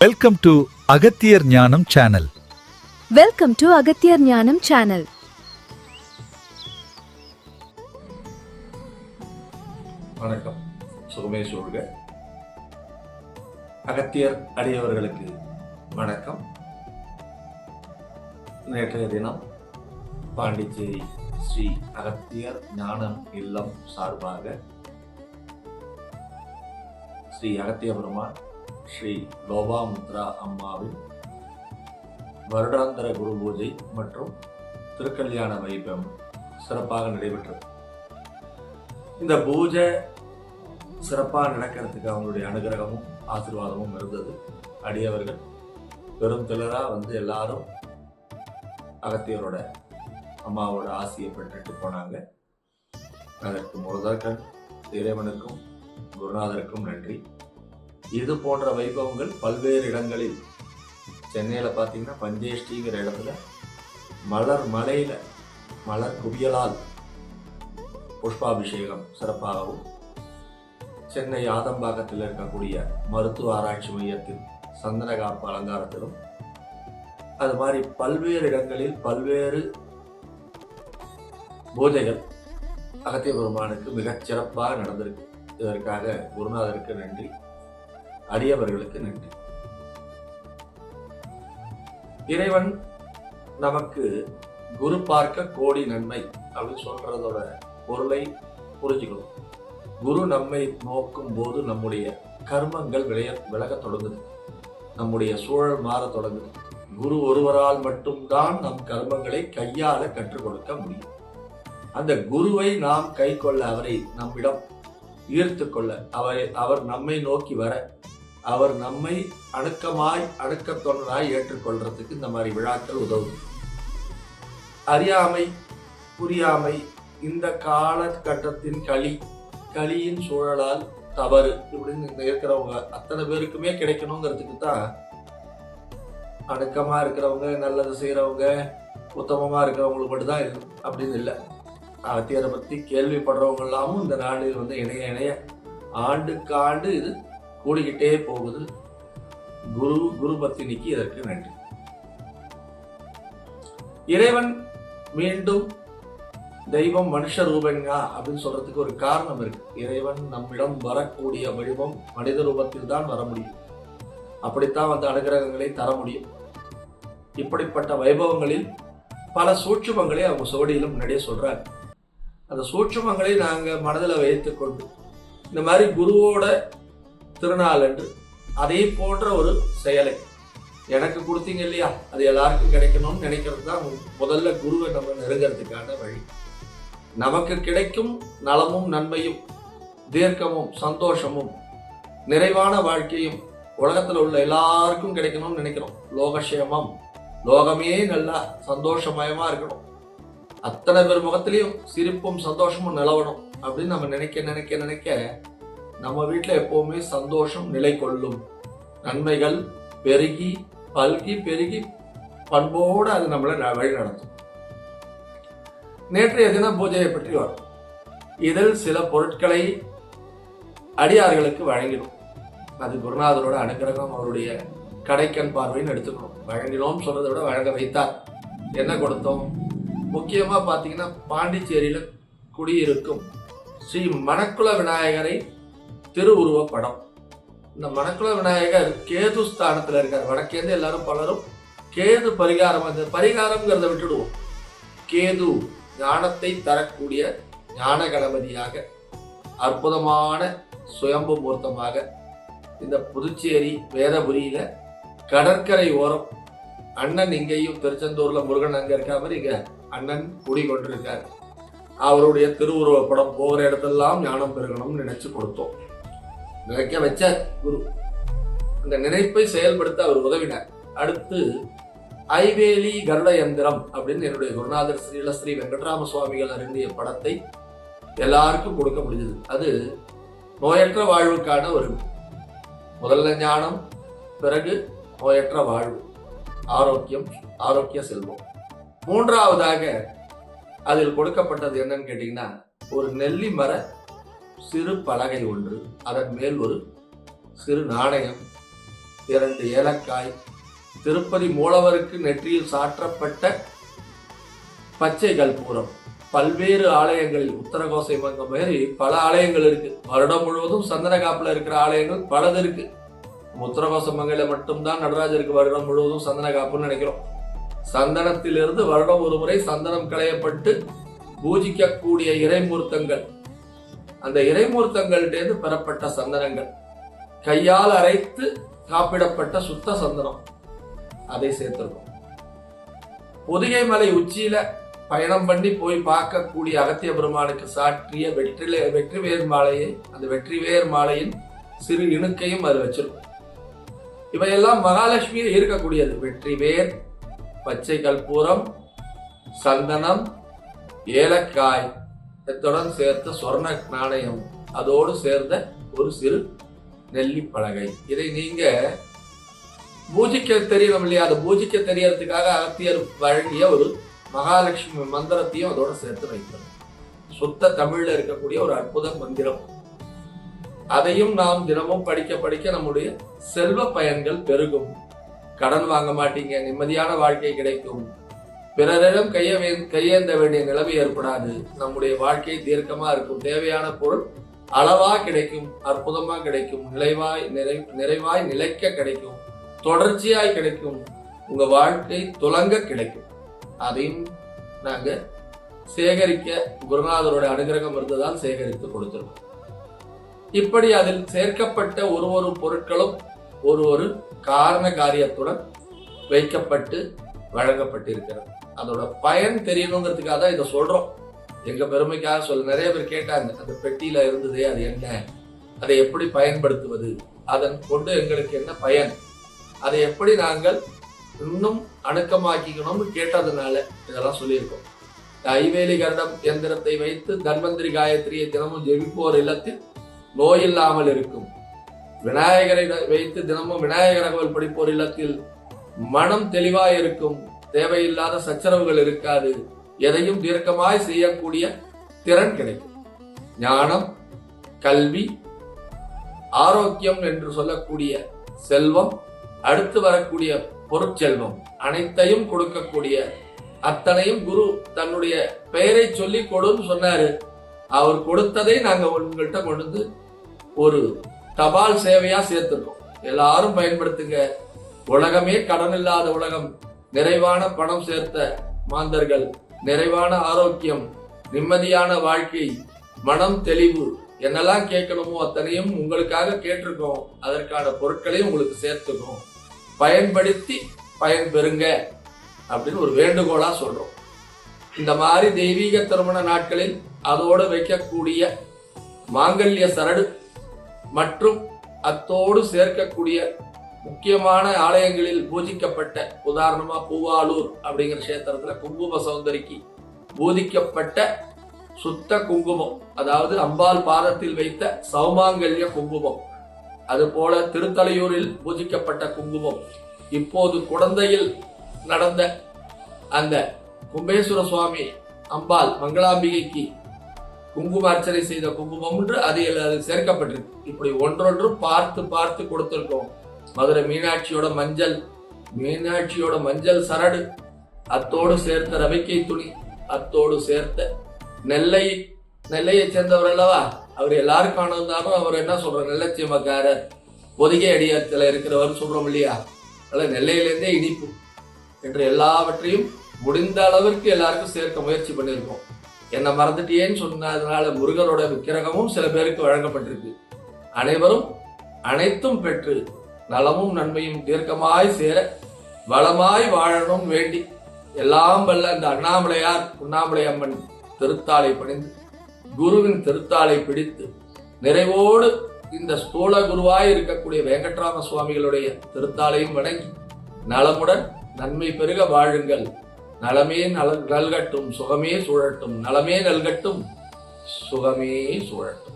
Welcome to Agathiyar ஞானம் channel welcome to Agathiyar ஞானம் channel வணக்கம். சுகமே சூழ்க அகத்தியர் அடியவர்களுக்கு வணக்கம். நேற்றைய தினம் பாண்டிச்சேரி ஸ்ரீ அகத்தியர் ஞானம் இல்லம் சார்பாக ஸ்ரீ அகத்திய பெருமான் ஸ்ரீ லோபாமுத்ரா அம்மாவின் வருடாந்திர குரு பூஜை மற்றும் திருக்கல்யாண வைபம் சிறப்பாக நடைபெற்றது. இந்த பூஜை சிறப்பாக நடக்கிறதுக்கு அவங்களுடைய அனுகிரகமும் ஆசீர்வாதமும் இருந்தது. அடியவர்கள் பெரும் திலரா வந்து எல்லாரும் அகத்தியரோட அம்மாவோட ஆசையை பெற்றுட்டு போனாங்க. அதற்கு முருதர்கள் இறைவனுக்கும் குருநாதருக்கும் நன்றி. இது போன்ற வைபவங்கள் பல்வேறு இடங்களில். சென்னையில் பார்த்தீங்கன்னா பஞ்சேஷ்டிங்கிற இடத்துல மலர் மலையில மலர் குவியலால் புஷ்பாபிஷேகம் சிறப்பாகவும் சென்னை ஆதம்பாக்கத்தில் இருக்கக்கூடிய மருத்துவ ஆராய்ச்சி மையத்தில் சந்தனகாப்பு அலங்காரத்திலும் அது மாதிரி பல்வேறு இடங்களில் பல்வேறு பூஜைகள் அகத்திய பெருமானுக்கு மிகச் சிறப்பாக நடந்திருக்கு. இதற்காக குருநாதருக்கு நன்றி. அடியவர்களுக்கு நன்றி. இறைவன் நமக்கு குரு பார்க்க கோடி நன்மை அப்படின்னு சொல்றதோட பொருளை புரிஞ்சுக்கணும். குரு நம்மை நோக்கும் போது நம்முடைய கர்மங்கள் விளைய விலகத் தொடங்குது. நம்முடைய சூழல் மாற தொடங்குது. குரு ஒருவரால் மட்டும்தான் நம் கர்மங்களை கையாள கற்றுக் கொடுக்க முடியும். அந்த குருவை நாம் கை கொள்ள அவரை நம்மிடம் ஈர்த்து கொள்ள அவரை அவர் நம்மை நோக்கி வர அவர் நம்மை அணுக்கமாய் அணுக்கத் தொண்டராய் ஏற்றுக்கொள்றதுக்கு இந்த மாதிரி விழாக்கள் உதவும். அறியாமை புரியாமை இந்த காலகட்டத்தின் களி களியின் சூழலால் தவறு இப்படின்னு இருக்கிறவங்க அத்தனை பேருக்குமே கிடைக்கணுங்கிறதுக்கு தான் அடக்கமா இருக்கிறவங்க நல்லது செய்யறவங்க உத்தமமா இருக்கிறவங்களுக்கு மட்டும்தான் இது அப்படின்னு இல்லை. ஆத்தியரை பத்தி கேள்விப்படுறவங்க எல்லாமும் இந்த நாளில் வந்து இணைய இணைய ஆண்டுக்கு ஆண்டு இது கூடிக்கிட்டே போகுது. குரு குரு பத்தினிக்கு இதற்கு நன்றி. இறைவன் மீண்டும் தெய்வம் மனுஷ ரூபங்கா அப்படின்னு சொல்றதுக்கு ஒரு காரணம் இருக்கு. இறைவன் நம்மிடம் வரக்கூடிய வடிவம் மனித ரூபத்தில் தான் வர முடியும். அப்படித்தான் வந்து அனுகிரகங்களை தர முடியும். இப்படிப்பட்ட வைபவங்களில் பல சூட்சுமங்களை அவங்க சுவடியிலும் முன்னாடியே சொல்றாங்க. அந்த சூட்சுமங்களை நாங்க மனதில் வைத்துக்கொண்டு இந்த மாதிரி குருவோட திருநாள் என்று அதே போன்ற ஒரு செயலை எனக்கு கொடுத்தீங்க இல்லையா? அது எல்லாருக்கும் கிடைக்கணும்னு நினைக்கிறது தான் முதல்ல குருவை நம்ம நெருங்கிறதுக்கான வழி. நமக்கு கிடைக்கும் நலமும் நன்மையும் தீர்க்கமும் சந்தோஷமும் நிறைவான வாழ்க்கையும் உலகத்தில் உள்ள எல்லாருக்கும் கிடைக்கணும்னு நினைக்கிறோம். லோகக்ஷேமம் லோகமே நல்லா சந்தோஷமயமா இருக்கணும். அத்தனை பேர் முகத்திலையும் சிரிப்பும் சந்தோஷமும் நிலவணும் அப்படின்னு நம்ம நினைக்க நினைக்க நினைக்க நம்ம வீட்டில் எப்போவுமே சந்தோஷம் நிலை கொள்ளும் நன்மைகள் பெருகி பல்கி பெருகி பண்போடு அது நம்மளை வழி நடத்தும். நேற்றைய தின பூஜையை பற்றி வரும் இதில் சில பொருட்களை அடியார்களுக்கு வழங்கினோம். அது குருநாதரோட அனுகிரகம் அவருடைய கடைக்கண் பார்வைன்னு எடுத்துக்கணும். வழங்கினோம் சொல்றதை விட வழங்க வைத்தார். என்ன கொடுத்தோம்? முக்கியமா பார்த்தீங்கன்னா பாண்டிச்சேரியில குடியிருக்கும் ஸ்ரீ மணக்குள விநாயகரை திருவுருவ படம் இந்த மணக்குள விநாயகர் கேது ஸ்தானத்தில் இருக்கார். வடக்கேந்து எல்லாரும் பலரும் கேது பரிகாரம் அந்த பரிகாரம்ங்கிறத விட்டுடுவோம். கேது ஞானத்தை தரக்கூடிய ஞான கணபதியாக அற்புதமான சுயம்பு மூர்த்தமாக இந்த புதுச்சேரி வேதபுரியில கடற்கரை ஓரம் அண்ணன் இங்கேயும் திருச்செந்தூர்ல முருகன் அங்க இருக்க மாதிரி இங்க அண்ணன் குடி கொண்டிருக்கார் அவருடைய திருவுருவ படம் போகிற இடத்தெல்லாம் ஞானம் பெருகணும்னு நினைச்சு கொடுத்தோம். நினைக்க வச்ச குரு. அந்த நினைப்பை செயல்படுத்த அவர் உதவினார். அடுத்து ஐவேலி கருட யந்திரம் அப்படின்னு என்னுடைய குருநாதர் ஸ்ரீல ஸ்ரீ வெங்கட்ராம சுவாமிகள் அருந்திய படத்தை எல்லாருக்கும் கொடுக்க முடிஞ்சது. அது நோயற்ற வாழ்வுக்கான ஒரு முதல்ல ஞானம் பிறகு நோயற்ற வாழ்வு ஆரோக்கியம் ஆரோக்கிய செல்வம். மூன்றாவதாக அதில் கொடுக்கப்பட்டது என்னன்னு கேட்டீங்கன்னா ஒரு நெல்லி மர சிறு பலகை ஒன்று அதன் மேல் ஒரு சிறு நாணயம் இரண்டு ஏலக்காய் திருப்பதி மூலவருக்கு நெற்றியில் சாற்றப்பட்ட பச்சை கல்பூரம் பல்வேறு ஆலயங்களில் உத்தரகோசை மங்கம் மாதிரி பல ஆலயங்கள் இருக்கு. வருடம் முழுவதும் சந்தன காப்புல இருக்கிற ஆலயங்கள் பலது இருக்கு. உத்தரகோச மங்கையில மட்டும்தான் நடராஜருக்கு வருடம் முழுவதும் சந்தன காப்புன்னு நினைக்கிறோம். சந்தனத்திலிருந்து வருடம் ஒரு முறை சந்தனம் களையப்பட்டு பூஜிக்கக்கூடிய இறைமூர்த்தங்கள். அந்த இறைமூர்த்தங்கள்டேந்து பெறப்பட்ட சந்தனங்கள். கையால் அரைத்து காப்பிடப்பட்ட சுத்த சந்தனம். அதை சேர்த்திருக்கோம். பொதிகை மலை உச்சியில பயணம் பண்ணி போய் பார்க்கக்கூடிய அகத்திய பெருமானுக்கு சாற்றிய வெற்றில வெற்றிவேர் மாலையை அந்த வெற்றிவேர் மாலையின் சிறு இணுக்கையும் அது வச்சிருக்கும். இவையெல்லாம் மகாலட்சுமியில் இருக்கக்கூடியது. வெற்றிவேர் பச்சை கற்பூரம் சந்தனம் ஏலக்காய். இத்துடன் சேர்த்த சொர்ண நாணயம் அதோடு சேர்ந்த ஒரு சிறு நெல்லி பலகை இதை நீங்க பூஜிக்க தெரியணும் இல்லையா அதை பூஜிக்க தெரியறதுக்காக அகத்தியர் வழங்கிய ஒரு மகாலட்சுமி மந்திரத்தையும் அதோட சேர்த்து வைக்கணும் சுத்த தமிழ்ல இருக்கக்கூடிய ஒரு அற்புத மந்திரம். அதையும் நாம் தினமும் படிக்க படிக்க நம்முடைய செல்வ பயன்கள் பெருகும். கடன் வாங்க மாட்டீங்க நிம்மதியான வாழ்க்கை கிடைக்கும். பிறரிடம் கைய வே- கையேந்த வேண்டிய நிலைமை ஏற்படாது. நம்முடைய வாழ்க்கை தீர்க்கமா இருக்கும். தேவையான பொருள் அளவா கிடைக்கும் அற்புதமா கிடைக்கும் நிலைவாய் நிறை நிறைவாய் நிலைக்க கிடைக்கும் தொடர்ச்சியாய் கிடைக்கும் உங்க வாழ்க்கை துலங்க கிடைக்கும். அதையும் நாங்க சேகரிக்க குருநாதரோட அனுகிரகம் இருந்துதான் சேகரித்து கொடுத்துருவோம் இப்படி அதில் சேர்க்கப்பட்ட ஒரு ஒரு பொருட்களும் ஒரு ஒரு காரண காரியத்துடன் வைக்கப்பட்டு வழங்கப்பட்டிருக்கிறது. அதோட பயன் தெரியணுங்கிறதுக்காக தான் இதை சொல்றோம். எங்க பெருமைக்காக சொல்ல நிறைய பேர் கேட்டாங்க அந்த பெட்டியில இருந்ததே அது என்ன? அதை எப்படி பயன்படுத்துவது? அதன் கொண்டு எங்களுக்கு என்ன பயன்? அதை எப்படி நாங்கள் இன்னும் அணுக்கமாக்கிக்கணும்னு கேட்டதுனால இதெல்லாம் சொல்லியிருக்கோம். ஐவேலி கருடம் எந்திரத்தை வைத்து தன்வந்திரி காயத்ரியை தினமும் ஜெபிப்போர் இல்லத்தில் நோய் இல்லாமல் இருக்கும். விநாயகரை வைத்து தினமும் விநாயகரகவல் படிப்போர் இல்லத்தில் மனம் தெளிவாய் இருக்கும் தேவையில்லாத சச்சரவுகள் இருக்காது. எதையும் தீர்க்கமாய் செய்யக்கூடிய திறன் கிடைக்கும். ஞானம் கல்வி ஆரோக்கியம் என்று சொல்லக்கூடிய செல்வம் அடுத்து வரக்கூடிய பொருட்செல்வம் அனைத்தையும் கொடுக்கக்கூடிய அத்தனையும் குரு தன்னுடைய பெயரை சொல்லி கொடுன்னு சொன்னாரு. அவர் கொடுத்ததை நாங்க உங்கள்கிட்ட கொண்டு வந்து ஒரு தபால் சேவையா சேர்த்துருக்கோம். எல்லாரும் பயன்படுத்துங்க. உலகமே கடன் இல்லாத உலகம். நிறைவான பணம் சேர்த்த மாந்தர்கள் நிறைவான ஆரோக்கியம் நிம்மதியான வாழ்க்கை மனம் தெளிவு என்னெல்லாம் கேட்கணுமோ அத்தனையும் உங்களுக்காக கேட்டிருக்கோம். அதற்கான பொருட்களையும் உங்களுக்கு சேர்த்துக்கோம். பயன்படுத்தி பயன் பெறுங்க அப்படின்னு ஒரு வேண்டுகோளா சொல்றோம். இந்த மாதிரி தெய்வீக திருமண நாட்களில் அதோடு வைக்கக்கூடிய மாங்கல்ய சரடு மற்றும் அத்தோடு சேர்க்கக்கூடிய முக்கியமான ஆலயங்களில் பூஜிக்கப்பட்ட உதாரணமாக பூவாலூர் அப்படிங்கிற கஷேத்திரத்தில் குங்கும சௌந்தரிக்கு பூஜிக்கப்பட்ட சுத்த குங்குமம் அதாவது அம்பாள் பாதத்தில் வைத்த சௌமாங்கல்ய குங்குமம் அதுபோல திருத்தலையூரில் பூஜிக்கப்பட்ட குங்குமம். இப்போது குழந்தையில் நடந்த அந்த கும்பேஸ்வர சுவாமி அம்பாள் மங்களாம்பிகைக்கு குங்கும அர்ச்சனை செய்த குங்குமம் என்று அதில் அது சேர்க்கப்பட்டிருக்கு. இப்படி ஒன்றொன்று பார்த்து பார்த்து கொடுத்திருக்கோம் மதுரை மீனாட்சியோட மஞ்சள் மீனாட்சியோட மஞ்சள் சரடு அத்தோடு சேர்த்த ரவிக்கை துணி அத்தோடு சேர்த்த நெல்லை நெல்லையை சேர்ந்தவர் அல்லவா? அவர் எல்லாருக்கும் காணந்தாலும் அவர் என்ன சொல்றார்? நெல்லச்சியமக்காரர் பொதிகை அடியாரத்தில் இருக்கிறவர் சொல்றோம் இல்லையா? அதனால நெல்லையிலேருந்தே இனிப்பு என்று எல்லாவற்றையும் முடிந்த அளவிற்கு எல்லாருக்கும் சேர்க்க முயற்சி பண்ணியிருக்கோம். என்னை மறந்துட்டியேன்னு சொன்னதுனால முருகரோட விக்கிரகமும் சில பேருக்கு வழங்கப்பட்டிருக்கு. அனைவரும் அனைத்தும் பெற்று நலமும் நன்மையும் தீர்க்கமாய் சேர வளமாய் வாழணும் வேண்டி எல்லாம் வல்ல அந்த அண்ணாமலையார் உண்ணாமலை அம்மன் திருத்தாளை பணிந்து குருவின் திருத்தாளை பிடித்து நிறைவோடு இந்த ஸ்தூல குருவாய் இருக்கக்கூடிய வெங்கட்ராம சுவாமிகளுடைய திருத்தாளையும் வணங்கி நலமுடன் நன்மை பெருக வாழுங்கள். நலமே நல நல்கட்டும் சுகமே சூழட்டும் நலமே நல்கட்டும் சுகமே சூழட்டும்.